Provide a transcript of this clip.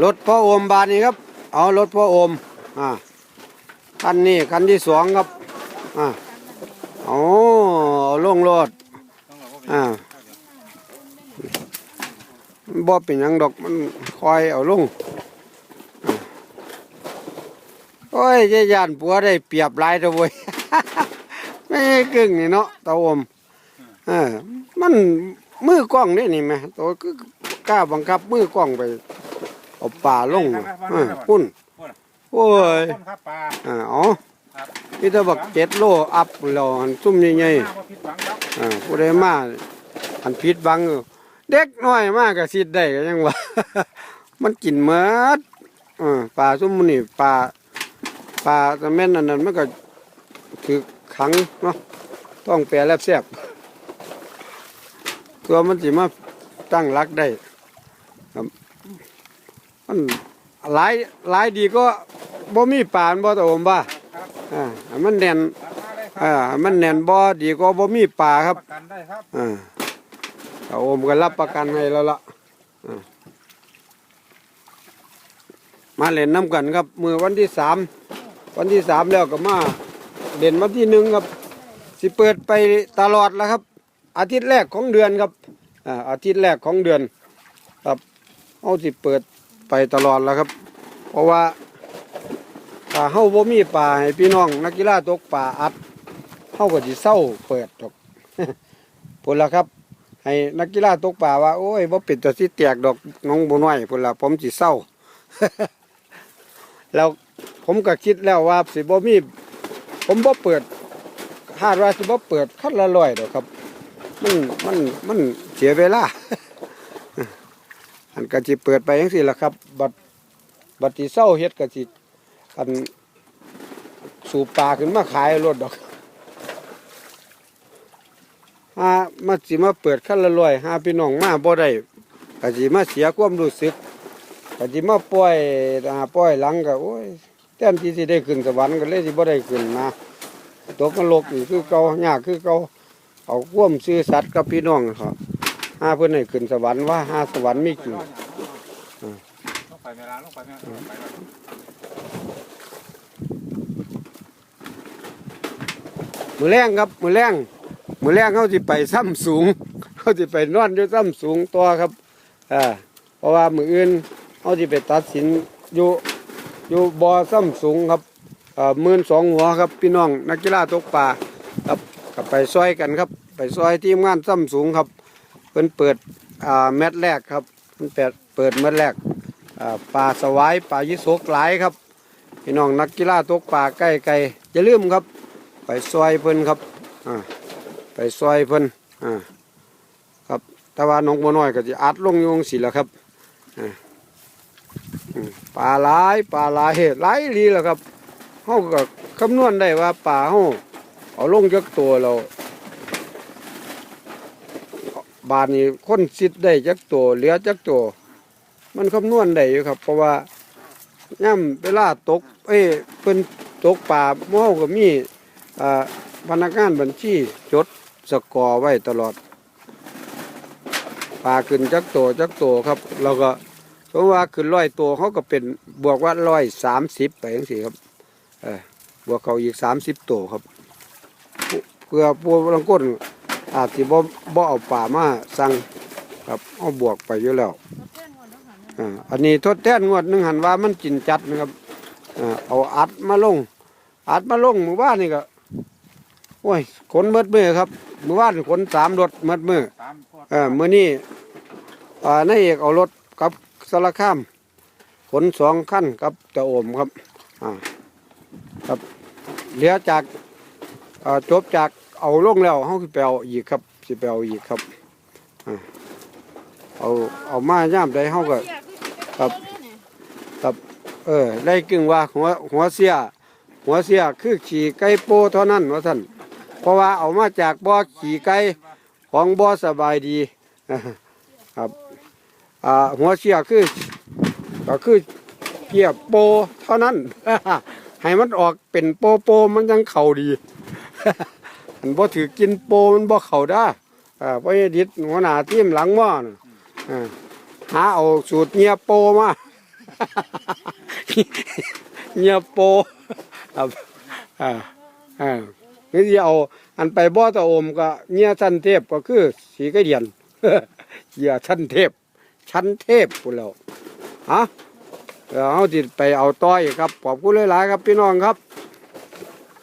รถพ่อโอมบานนี้ครับ เอารถพ่อโอมอ่าคันนี้คันที่สองครับอ่าเอาเอาลงรถอ่าบ่เป็นยังดอกมันคอยเอาลงอ่าโอ้ยเจยานปัวได้เปียบลายตัวยไม่ใช่กึ่งนี่เนาะตาโอมเออมันมือกล้องนี่นี่ไหมตัวก็กล้าบังคับมือกล้องไป เอาป่าลงเออพุ่นโอ้ยต้นครับปลาอ่าอ๋อครับพี่ตะบักเจ็ดโลอัพแล้วหันซุ่มใหญ่หน้าว่าผิดหวังครับๆอ่าผู้ใดมาอันผิดบังอยู่เด็กน้อยมากก็สิทธิ์ได้ก็ยังว่า มันกินหมดอ่าปลาซุ่มนี่ปลาปลาตะแม่นอันนั้นมันก็ถือขังเนาะต้องแปรแลบแซ่บตัวมันสิมาตั้งรักได้ครับ มันหลายหลายดีก็บ่มีปลาบ่ตะโอมบ่าครับอ่าให้มันแน่นตามมาเลยคอ่ารับให้มันแน่นบ่ดีก็บ่มีปลาครับประกันได้ครับอ่าตาโอมก็รับประกันให้แล้วล่ะอ่ามาเล่นน้ำกันครับ มือวันที่สามวันที่สามแล้วก็มาเล่นวันที่หนึ่งครับ สิเปิดไปตลอดแล้วครับ อาทิตย์แรกของเดือนครับอ่าอาทิตย์แรกของเดือน ครับเอาสิเปิด ไปตลอดแล้วครับ เพราะว่าถ้าเฮาบ่มีป่าให้พี่น้องนักกีฬาตกป่าอัดเฮาก็สิเศร้าเปิดดอกพุ่นละครับ ให้นักกีฬาตกป่าว่าโอ้ยบ่เป็นตัวสิแตกดอกน้องบ่น้อยพุ่นละผมสิเศร้าแล้วผมก็คิดแล้วว่าสิบ่มี ผมบ่เปิดคาดว่าสิบ่เปิดคันละร้อยดอกครับ มันมันมันเสียเวลา อันก็สิเปิดไปจังซี่ละครับ บัดบัดที่เศร้าเฮ็ดก็สิอันสูบปลาขึ้นมาขายรถดอกหามาสิมาเปิดคันละร้อยหาพี่น้องมาบ่ได้ก็สิมาเสียความรู้สึกก็สิมาปล่อยหาปล่อยหลังก็โอ้ยแทนที่สิได้ขึ้นสวรรค์ก็เลยสิบ่ได้ขึ้นนะตกนรกนี่คือเก่ายากคือเก่าเอาควมซื่อสัตย์กับพี่น้องครับ หาเพิ่นให้ขึ้นสวรรค์ว่าห้าสวรรค์มีจริงลงไปเวลาลงไปเวลาลงไปเวลามือแรงครับ มือแรงมือแรงเขาสิไปซ้ำสูงเขาสิไปนอนอยู่ซ้ำสูงตัวครับอ่าเพราะว่ามืออื่นเขาสิไปตัดสินอยู่อยู่บ่อซ้ำสูงครับอ่ามื่นสองหัวครับพี่น้องนักกีฬาตกปลาครับกับไปซอยกันครับ ไปซอยทีมงานซ้ำสูงครับ เพิ่นเปิดอ่าแมตช์แรกครับเพิ่นเปิดเปิดแมตช์แรกอ่าปลาสวายปลายิโสกหลายครับพี่น้องนักกีฬาตกปลาใกล้ไกลอย่าลืมครับ ไปซอยเพิ่นครับอ่าไปซอยเพิ่นอ่าครับแต่ว่าน้องบัวน้อยก็จะอัดลงอยงสิแล้วครับอ่าปลาหลายปลาหลายหลายอีหลีแล้วครับเฮาก็คำนวณได้ว่าปลาเฮาเอาลงจักตัวเรา บาทนี้คนสิทธิ์ได้จักตัวเหลือจักตัว มันคำนวณได้อยู่ครับ เพราะว่าย่ำเวลาตก เอ้ยเพิ่นตกปลาหม้อก็มีอ่าพนักงานบัญชีจดสกอร์ไว้ตลอดปลาขึ้นจักโตจักโตครับ เราก็สมมติว่าขึ้นร้อยตัวเขาก็เป็นบวกว่าร้อยสามสิบไปยังสี่ครับเออบวกเขาอีกสามสิบตัวครับเพื่อปูลังก้น อาจจะบ่บ่เอาป่ามาสั่งครับเอาบวกไปอยู่แล้วอ่าอันนี้ทดแทนงวดหนึงหันว่ามันกินจัดนะครับอ่าเอาอัดมาลง อัดมาลงหมู่บ้านนี่ก็โอ้ยขนเมดมือครับหมู่บ้านขนสามรถเมดมือตามพวกเออมื่อนี้อ่านายเอกเอารถกับสารข้าม ขนสองขั้นกับตะโอมครับอ่าครับเหลือจากอ่าจบจาก เอาลงแล้วเขาสิไปเอาอีกครับสิไปเอาอีกครับอ่าเอาเอามาย่ามใดเขาก็ ครับ เออได้กึ่งว่าหัวหัวเสีย หัวเสียคือขี่ไก่โปเท่านั้นว่าท่านเพราะว่าเอามาจากบ่อขี่ไก่ของบ่อสบายดีครับอ่าหัวเสียคือก็คือเกียบโปเท่านั้น ให้มันออกเป็นโปโปมันยังเข่าดี มันบ่ถือกินโปมันบ่เข่าได้อ่าเพราะดิษหัวหน้าทีมหลังหม้อน่ะอ่าหาเอาสูตรเงียโปมา เงียโปครับอ่าอ่านี่สิเอาอันไปบ่อตะโอมก็เงียชั้นเทพก็คือสีกระเดียนเหยื่อชั้นเทพ ชั้นเทพพุ่นแล้วฮะเดี๋ยวเอาจิไปเอาต้อยครับขอบคุณหลายๆครับพี่น้องครับ